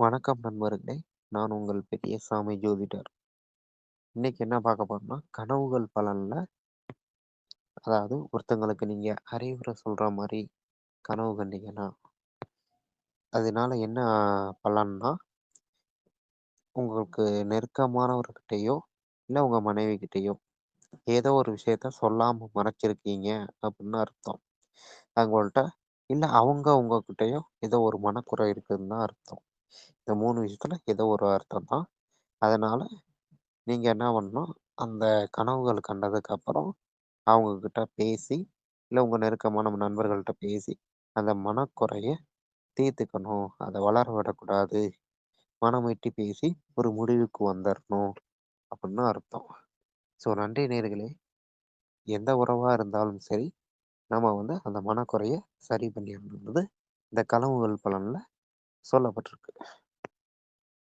வணக்கம் நண்பர்களே! நான் உங்கள் பெரியசாமி ஜோதிடர். இன்னைக்கு என்ன பார்க்க போறோம்னா, கனவுகள் பலனில் அதாவது ஒருத்தங்களுக்கு நீங்கள் அறிவுரை சொல்கிற மாதிரி கனவு கண்டீங்கன்னா, அதனால என்ன பலன்னா, உங்களுக்கு நெருக்கமானவர்கிட்டயோ, உங்கள் மனைவி கிட்டேயோ ஏதோ ஒரு விஷயத்த சொல்லாமல் மறைச்சிருக்கீங்க அப்படின்னு அர்த்தம். அவங்கள்ட்ட இல்லை அவங்க உங்ககிட்டயோ ஏதோ ஒரு மனக்குறை இருக்குதுன்னு தான் அர்த்தம். இந்த மூணு விஷயத்துல ஏதோ ஒரு அர்த்தம் தான். அதனால நீங்க என்ன பண்ணணும், அந்த கனவுகள் கண்டதுக்கு அப்புறம் அவங்க கிட்ட பேசி, இல்லை உங்க நெருக்கமான நண்பர்கள்ட்ட பேசி, அந்த மனக்குறைய தீர்த்துக்கணும். அதை வளர விடக்கூடாது. மனம் விட்டு பேசி ஒரு முடிவுக்கு வந்துடணும் அப்படின்னு அர்த்தம். ஸோ நன்றி நேர்களே எந்த உறவாக இருந்தாலும் சரி, நம்ம வந்து அந்த மனக்குறைய சரி பண்ணிடணுன்றது இந்த கனவுகள் பலனில் சொல்லப்பட்டிருக்கு.